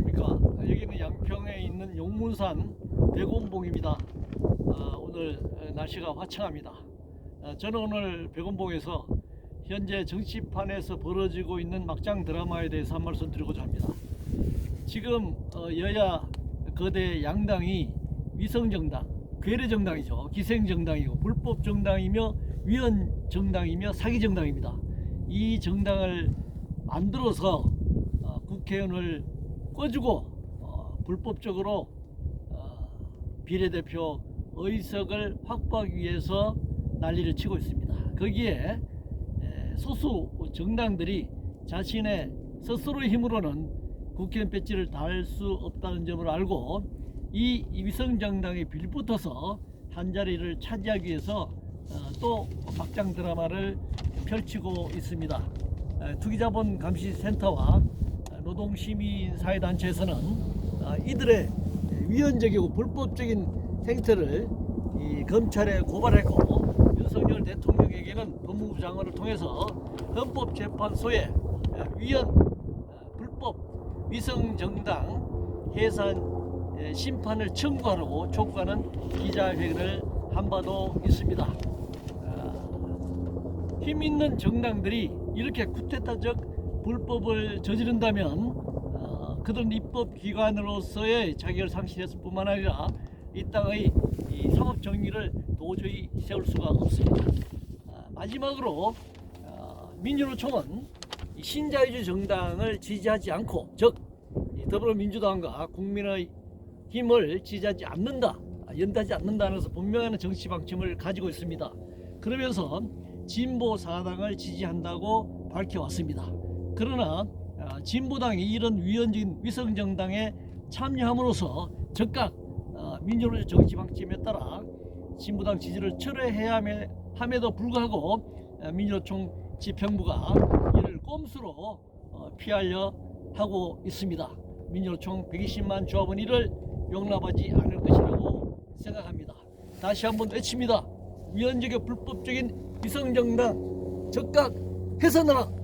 안녕하십니까. 여기는 양평에 있는 용문산 백운봉입니다. 아, 오늘 에, 날씨가 화창합니다. 아, 저는 오늘 백운봉에서 현재 정치판에서 벌어지고 있는 막장 드라마에 대해서 한 말씀 드리고자 합니다. 지금 어, 여야 거대 양당이 위성정당, 괴뢰정당이죠. 기생정당이고 불법정당이며 위헌정당이며 사기정당입니다. 이 정당을 만들어서 어, 국회의원을 꿔주고 어, 불법적으로 어, 비례대표 의석을 확보하기 위해서 난리를 치고 있습니다. 거기에 에, 소수 정당들이 자신의 스스로의 힘으로는 국회의원 배지를 달 수 없다는 점을 알고 이 위성 정당에 빌붙어서 한 자리를 차지하기 위해서 어, 또 막장 드라마를 펼치고 있습니다. 에, 투기자본 감시센터와 노동시민사회단체에서는 아, 이들의 위헌적이고 불법적인 행태를 이 검찰에 고발했고 윤석열 대통령에게는 법무부 장관을 통해서 헌법재판소에 위헌 아, 불법 위성정당 해산 에, 심판을 청구하라고 촉구하는 기자회견을 한 바도 있습니다. 아, 힘 있는 정당들이 이렇게 쿠데타적 불법을 저지른다면 어, 그들은 입법기관으로서의 자격을 상실했을 뿐만 아니라 이 땅의 이 사법 정의를 도저히 세울 수가 없습니다. 아, 마지막으로 어, 민주노총은 이 신자유주의 정당을 지지하지 않고 즉이 더불어민주당과 국민의 힘을 지지하지 않는다, 아, 연대하지 않는다는 것을 분명한 정치 방침을 가지고 있습니다. 그러면서 진보 사당을 지지한다고 밝혀왔습니다. 그러나 아, 진보당이 이런 위헌적인 위성정당에 참여함으로써 즉각 아, 민주노총 정치 방침에 따라 진보당 지지를 철회해야 함에, 함에도 불구하고 아, 민주노총 집행부가 이를 꼼수로 어, 피하려 하고 있습니다. 민주노총 120만 조합은 이를 용납하지 않을 것이라고 생각합니다. 다시 한번 외칩니다. 위헌적이고 불법적인 위성정당 즉각 해산하라.